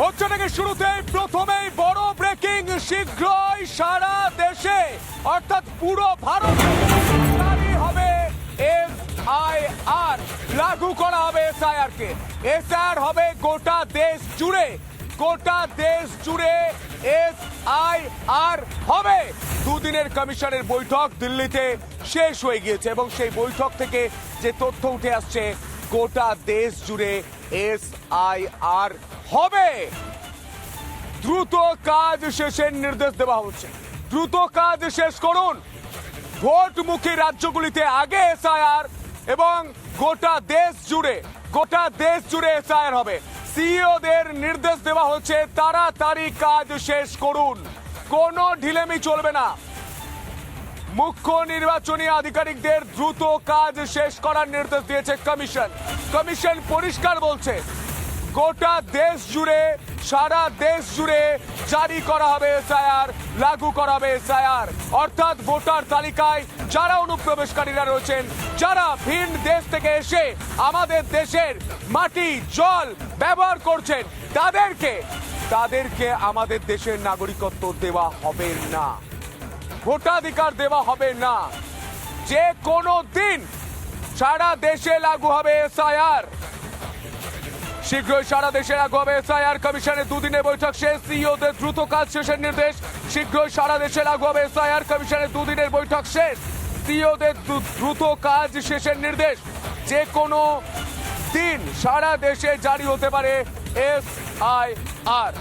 হচ্ছে নাকি শুরুতেই প্রথমেই বড় ব্রেকিং শীঘ্রই সারা দেশে, অর্থাৎ পুরো ভারত হবে এস আই আর লাগু করা হবে এসআইআর কে এসআইআর হবে গোটা দেশ জুড়ে। গোটা দেশ জুড়ে এস আই আর হবে। দুদিনের কমিশনের বৈঠক দিল্লিতে শেষ হয়ে গিয়েছে এবং সেই বৈঠক থেকে যে তথ্য উঠে আসছে, গোটা দেশ জুড়ে এস আই আর হবে। দ্রুত কাজ শেষের নির্দেশ দেওয়া হচ্ছে। দ্রুত কাজ শেষ করুন। ভোটমুখী রাজ্যগুলিতে আগে এসআইআর এবং গোটা দেশ জুড়ে, গোটা দেশ জুড়ে এসআইআর হবে। সিইওদের নির্দেশ দেওয়া হচ্ছে, তাড়াতাড়ি কাজ শেষ করুন। কোনো ঢিলেমি চলবে না। মুখ্য নির্বাচনী আধিকারিকদের দ্রুত কাজ শেষ করার নির্দেশ দিয়েছে কমিশন। কমিশন পরিষ্কার বলছে গোটা দেশ জুড়ে, সারা দেশ জুড়ে জারি করা হবে এসআইআর, লাগু করা হবে এসআইআর। অর্থাৎ ভোটার তালিকায় যারা অনুপ্রবেশকারীরা রয়েছেন, যারা ভিন দেশ থেকে এসে আমাদের দেশের মাটি, জল ব্যবহার করছেন, তাদেরকে তাদেরকে আমাদের দেশের নাগরিকত্ব দেওয়া হবে না। ভোটাধিকার দেওয়া হবে না। যে কোনো দিন সারা দেশে লাগু হবে এসআইআর। শীঘ্রই সারা দেশে এক হবে এসআইআর কমিশনের দুদিনের বৈঠক শেষ। সিইওদের দ্রুত কাজ শেষের নির্দেশ। শীঘ্রই সারা দেশে এক হবে এসআইআর কমিশনের দুদিনের বৈঠক শেষ। সিইওদের দ্রুত কাজ শেষের নির্দেশ। যে কোনো দিন সারা দেশে জারি হতে পারে এস আই আর